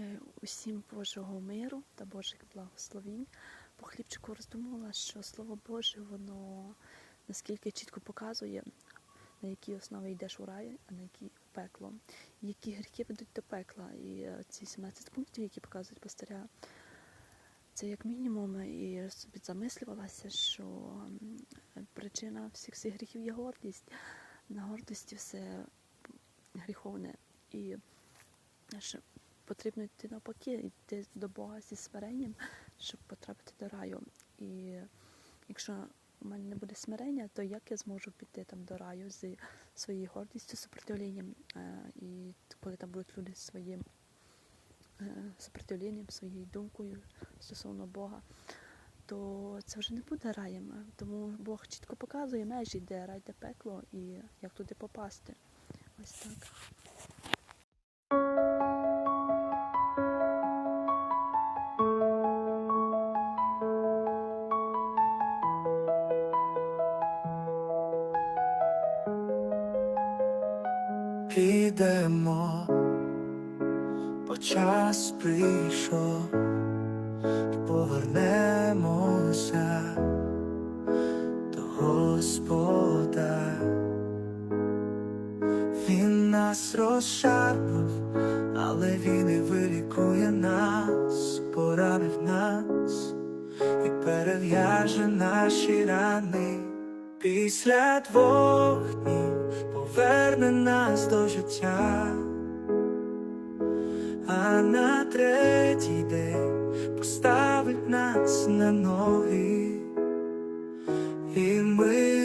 Е, Усім Божого миру та Божих благословінь. По хлібчику роздумувала, що Слово Боже, воно наскільки чітко показує, на якій основі йдеш у рай, а на якій в пекло. Які гріхи ведуть до пекла. І е, ці 17 пунктів, які показують пастиря, це як мінімум, і собі замислювалася, що причина всіх цих гріхів є гордість. На гордості все гріховне. І що потрібно йти навпаки, йти до Бога зі смиренням, щоб потрапити до раю. І якщо у мене не буде смирення, то як я зможу піти там до раю з своєю гордістю, супротивлінням? Е, І коли там будуть люди зі своїм е, супротивлінням, своєю думкою стосовно Бога, то це вже не буде раєм. Тому Бог чітко показує межі, де рай, де пекло і як туди попасти. Ось так. Підемо, бо час прийшов і повернемося до Господа. Він нас розшарпав, але він і вилікує нас, поранив нас і перев'яже наші рани. Після двох днів поверне нас до життя, а на третій день поставить нас на ноги, і ми